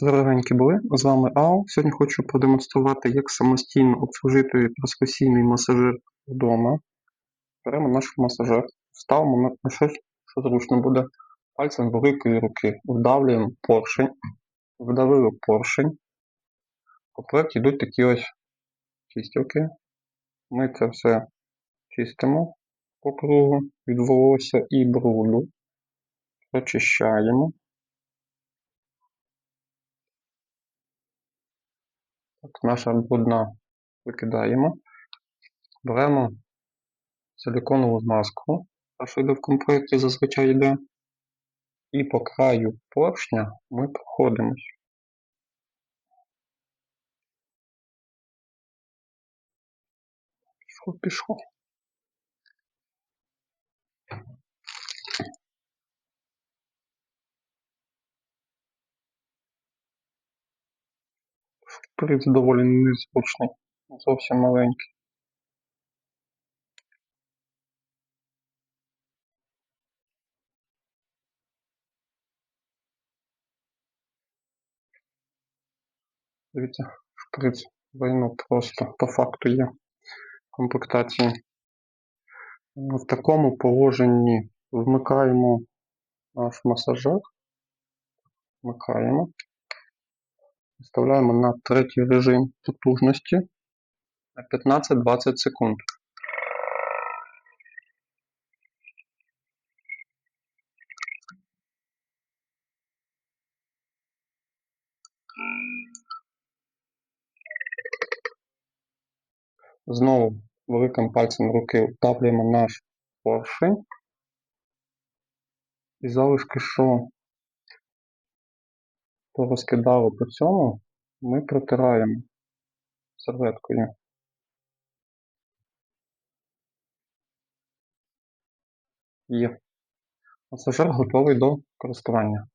Здоровенькі були, з вами АО. Сьогодні хочу продемонструвати, як самостійно обслужити трансфузійний масажир вдома. Беремо наш масажер, ставимо на, щось, що зручно буде. Пальцем великої руки вдавлюємо поршень, вдавили поршень. По проєкті йдуть такі ось чистілки. Ми це все чистимо по кругу від волосся і бруду. Прочищаємо. Так, наша брудна викидаємо. Беремо силиконову маску, та що йде в комплекті зазвичай йде. І по краю поршня ми проходимось. Пішло, пішло. Шприц доволі незручний, зовсім маленький. Дивіться, шприц вийну просто по факту є комплектації. В такому положенні вмикаємо наш масажер, вмикаємо, вставляємо на третій режим потужності на 15-20 секунд. Знову великим пальцем руки втаплюємо наш поршень. І залишки, що порозкидало по цьому, ми протираємо серветкою. Є. Масажер готовий до користування.